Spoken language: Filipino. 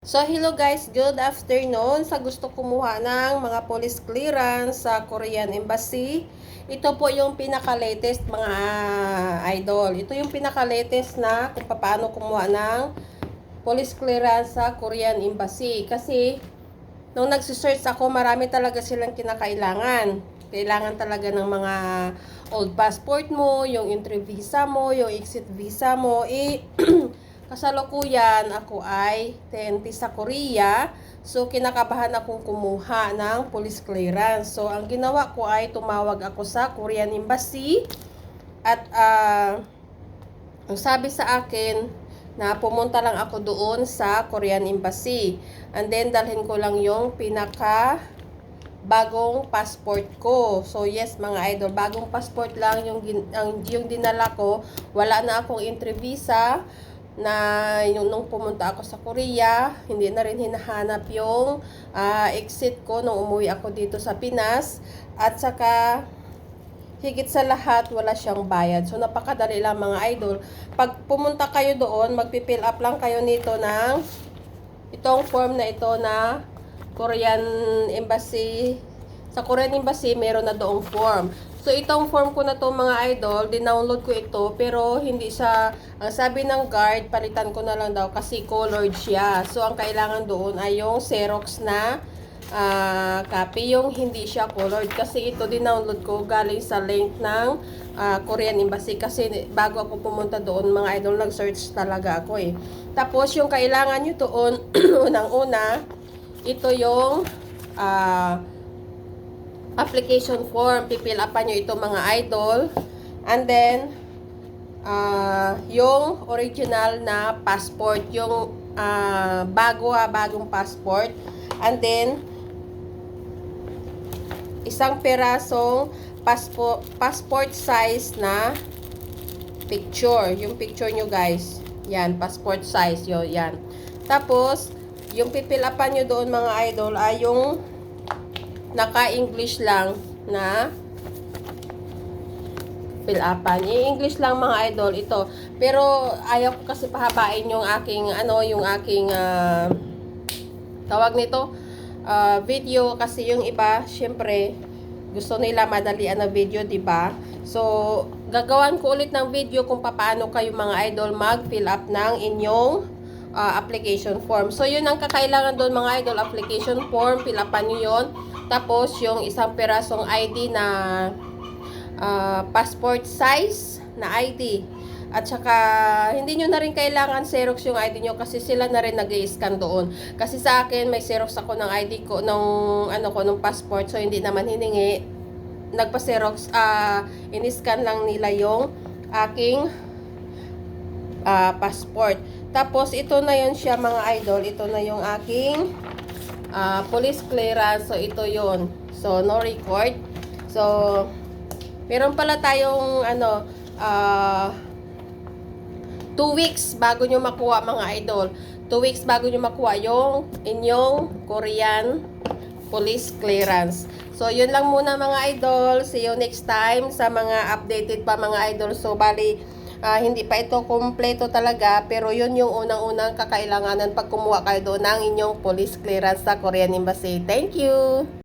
So, hello guys, good afternoon. Sa gusto kumuha ng mga police clearance sa Korean Embassy, ito po yung pinaka-latest mga idol. Ito yung pinaka-latest na kung paano kumuha ng police clearance sa Korean Embassy. Kasi, nung nagsisearch ako, marami talaga silang kinakailangan. Kailangan talaga ng mga old passport mo, yung entry visa mo, yung exit visa mo, eh, Kasalukuyan, ako ay TNT sa Korea. So, kinakabahan akong kumuha ng police clearance. So, ang ginawa ko ay tumawag ako sa Korean Embassy. At, ah, ang sabi sa akin, na pumunta lang ako doon sa Korean Embassy. And then, dalhin ko lang yung pinaka bagong passport ko. So yes mga idol, bagong passport lang yung ang yung dinala ko. Wala na akong entry visa na yung nung pumunta ako sa Korea, hindi na rin hinahanap yung ah, exit ko nung umuwi ako dito sa Pinas at saka higit sa lahat wala siyang bayad. So napakadali lang mga idol. Pag pumunta kayo doon, magpi-fill up lang kayo nito ng itong form na ito na Korean Embassy. Sa Korean Embassy, meron na doong form. So, itong form ko na to mga idol, dinownload ko ito, pero hindi siya, ang sabi ng guard, palitan ko na lang daw kasi colored siya. So, ang kailangan doon ay yung Xerox na ah, copy, yung hindi siya colored. Kasi ito, dinownload ko galing sa link ng ah, Korean Embassy. Kasi bago ako pumunta doon, mga idol, nag-search talaga ako eh. Tapos, yung kailangan nyo doon, unang-una, ito yung ah, application form. Pipil upan nyo ito mga idol. And then, ah, yung original na passport. Yung ah, bago ha, bagong passport. And then, isang perasong passport, passport size na picture. Yung picture nyo guys. Yan, passport size. Yo, yan. Tapos, yung pipilapan nyo doon mga idol ay yung naka-English lang na fill upan. I-English lang mga idol ito. Pero ayaw ko kasi pahabain yung aking ano, yung aking ah, tawag nito ah, video kasi yung iba syempre gusto nila madalian na video, 'di ba? So, gagawan ko ulit ng video kung paano kayo mga idol mag-fill up ng inyong ah, application form. So, yun ang kakailangan doon mga idol, application form, fill upan nyo yun. Tapos, yung isang perasong ID na ah, passport size na ID. At saka, hindi nyo na rin kailangan Xerox yung ID nyo kasi sila na rin nag scan doon. Kasi sa akin, may Xerox ako ng ID ko, nung, ano ko, nung passport. So, hindi naman hiningi. Nagpa-Xerox, ah, in-scan lang nila yung aking ah, passport. Tapos, ito na yun siya mga idol. Ito na yung aking ah, police clearance. So, ito yon So, no record. So, meron pala tayong, ano, ah, two weeks bago nyo makuha mga idol. Two weeks bago nyo makuha yung inyong Korean police clearance. So, yun lang muna mga idol. See you next time sa mga updated pa mga idol. So, bali, ah, hindi pa ito kompleto talaga. Pero yun yung unang-unang kakailanganan pag kumuha kayo doon ng inyong police clearance sa Korean Embassy. Thank you!